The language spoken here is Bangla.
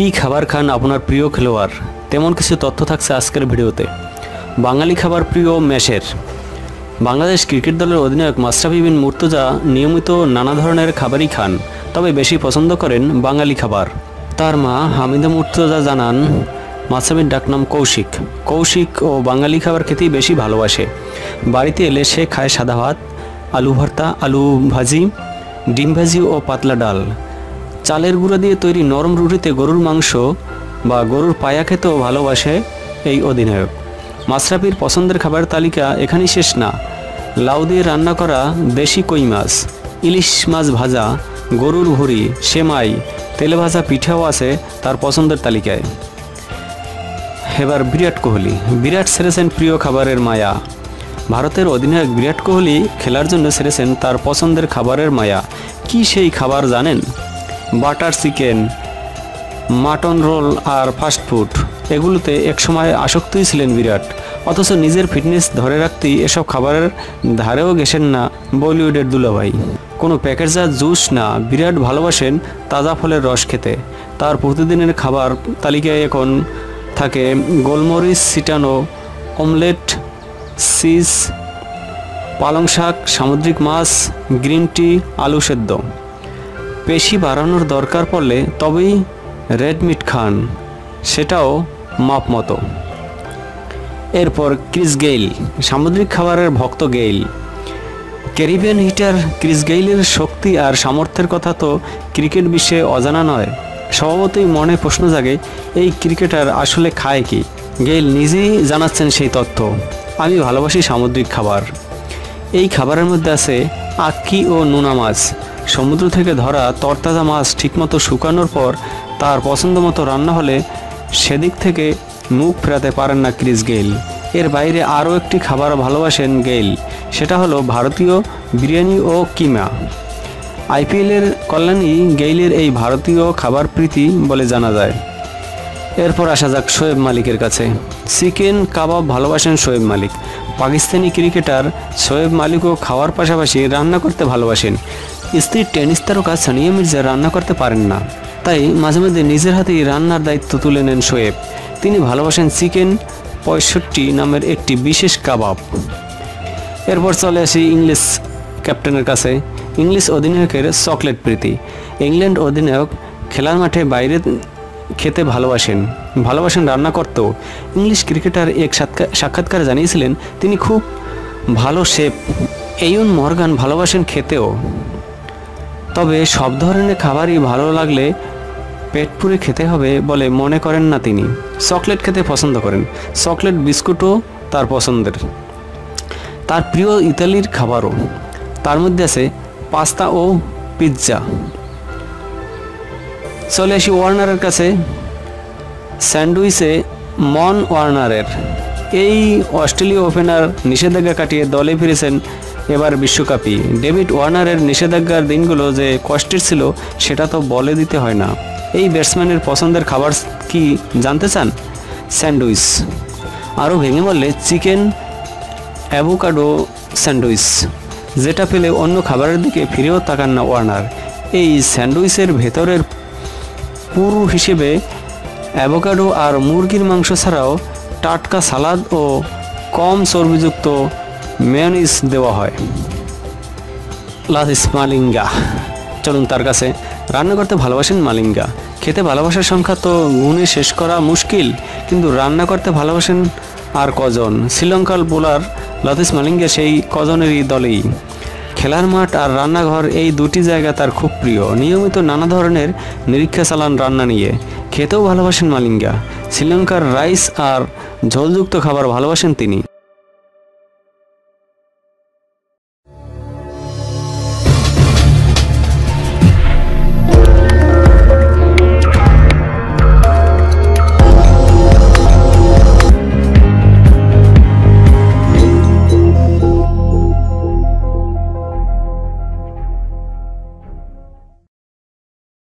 কি খাবার খান আপনার প্রিয় খেলোয়াড়? তেমন কিছু তথ্য থাকছে আজকের ভিডিওতে। বাঙালি খাবার প্রিয় ম্যাশের বাংলাদেশ ক্রিকেট দলের অধিনায়ক মাশরাফি বিন মুর্তজা নিয়মিত নানা ধরনের খাবারই খান, তবে বেশি পছন্দ করেন বাঙালি খাবার। তার মা হামিদা মুর্তজা জানান, মাশরাফির ডাকনাম কৌশিক। কৌশিক ও বাঙালি খাবার খেতেই বেশি ভালোবাসে। বাড়িতে এলে সে খায় সাদা ভাত, আলু ভর্তা, আলু ভাজি, ডিম ভাজি ও পাতলা ডাল। চালের গুঁড়া দিয়ে তৈরি নরম রুটিতে গরুর মাংস বা গরুর পায়া খেতেও ভালোবাসে এই অধিনায়ক। মাশরাফির পছন্দের খাবার তালিকা এখানেই শেষ না। লাউ দিয়ে রান্না করা দেশি কই মাছ, ইলিশ মাছ ভাজা, গরুর ভুড়ি, সেমাই, তেলে ভাজা পিঠাও আছে তার পছন্দের তালিকায়। এবার বিরাট কোহলি, বিরাট সেরেছেন প্রিয় খাবারের মায়া। ভারতের অধিনায়ক বিরাট কোহলি খেলার জন্য সেরেছেন তার পছন্দের খাবারের মায়া। কি সেই খাবার জানেন? বাটার চিকেন, মাটন রোল আর ফাস্টফুড এগুলোতে একসময় আসক্তই ছিলেন বিরাট। অথচ নিজের ফিটনেস ধরে রাখতেই এসব খাবারের ধারেও গেছেন না বলিউডের দুলাভাই। কোনো প্যাকেটজাত জুস না বিরাট ভালোবাসেন তাজা ফলের রস খেতে। তার প্রতিদিনের খাবার তালিকায় এখন থাকে গোলমরিচ, সিটানো, অমলেট সিস পালং শাক সামুদ্রিক মাছ, গ্রিন টি, আলু সেদ্ধ। পেশি বাড়ানোর দরকার পড়লে তবেই রেড মিট খান, সেটাও মাপ মতো। এরপর ক্রিস গেইল, সামুদ্রিক খাবারের ভক্ত গেইল। ক্যারিবিয়ান হিটার ক্রিস গেইলের শক্তি আর সামর্থ্যের কথা তো ক্রিকেট বিশ্বে অজানা নয়। স্বভাবতই মনে প্রশ্ন জাগে, এই ক্রিকেটার আসলে খায় কি? গেইল নিজেই জানাচ্ছেন সেই তথ্য, আমি ভালোবাসি সামুদ্রিক খাবার। এই খাবারের মধ্যে আছে আক্কি ও নোনা মাছ। সমুদ্র থেকে ধরা তরতাজা মাছ ঠিকমতো শুকানোর পর তার পছন্দ মতো রান্না হলে সেদিক থেকে মুখ ফেরাতে পারেন না ক্রিস গেইল। এর বাইরে আরও একটি খাবার ভালোবাসেন গেইল, সেটা হলো ভারতীয় বিরিয়ানি ও কিমা। আইপিএলের কল্যাণী গেইলের এই ভারতীয় খাবার প্রীতি বলে জানা যায়। এরপর আসা যাক শোয়েব মালিকের কাছে। চিকেন কাবাব ভালোবাসেন শোয়েব মালিক। পাকিস্তানি ক্রিকেটার শোয়েব মালিকও খাওয়ার পাশাপাশি রান্না করতে ভালোবাসেন। স্ত্রী টেনিস তারকা সানিয়া মির্জা রান্না করতে পারেন না। তাই মাঝে মাঝে নিজের হাতেই রান্নার দায়িত্ব তুলে নেন শোয়েব। তিনি ভালোবাসেন চিকেন পঁয়ষট্টি নামের একটি বিশেষ কাবাব। এরপর চলে আসি ইংলিশ ক্যাপ্টেনের কাছে। ইংলিশ অধিনায়কের চকলেট প্রীতি। ইংল্যান্ড অধিনায়ক খেলার মাঠে বাইরে খেতে ভালোবাসেন। ভালোবাসেন রান্না করতেও। ইংলিশ ক্রিকেটার এক সাক্ষাৎকার জানিয়েছিলেন, তিনি খুব ভালো শেফ। এইউন মর্গান ভালোবাসেন খেতেও। তবে সব ধরনের খাবারই ভালো লাগলে পেট পুরে খেতে হবে বলে মনে করেন না তিনি। চকলেট খেতে পছন্দ করেন। চকলেট বিস্কুটও তার পছন্দের। তার প্রিয় ইতালির খাবারও। তার মধ্যে আছে পাস্তা ও পিৎজা। চলে আসি ওয়ার্নারের কাছে। স্যান্ডউইচে মন ওয়ার্নারের। এই অস্ট্রেলীয় ওপেনার নিষেধাজ্ঞা কাটিয়ে দলে ফিরেছেন এবার বিশ্বকাপই। ডেভিড ওয়ার্নারের নিষেধাজ্ঞার দিনগুলো যে কষ্টের ছিল, সেটা তো বলে দিতে হয় না। এই ব্যাটসম্যানের পছন্দের খাবার কি জানতে চান? স্যান্ডউইচ। আরও ভেঙে বললে চিকেন, অ্যাভোকাডো স্যান্ডউইচ। যেটা পেলে অন্য খাবারের দিকে ফিরেও তাকান না ওয়ার্নার। এই স্যান্ডউইচের ভেতরের পুরু হিসেবে অ্যাভোকাডো আর মুরগির মাংস ছাড়াও টাটকা সালাদ ও কম চর্বিযুক্ত মেয়নিস দেওয়া হয়। লাস মালিঙ্গা চলুন তার কাছে, রান্না করতে ভালোবাসেন মালিঙ্গা। খেতে ভালোবাসার সংখ্যা তো গুণে শেষ করা মুশকিল, কিন্তু রান্না করতে ভালোবাসেন আর কজন? শ্রীলঙ্কার বোলার লতিস মালিঙ্গা সেই কজনেরই দলেই। খেলার মাঠ আর রান্নাঘর এই দুটি জায়গা তার খুব প্রিয়। নিয়মিত নানা ধরনের নিরীক্ষা চালান রান্না নিয়ে। খেতেও ভালোবাসেন মালিঙ্গা। শ্রীলঙ্কার রাইস আর ঝোলযুক্ত খাবার ভালোবাসেন তিনি।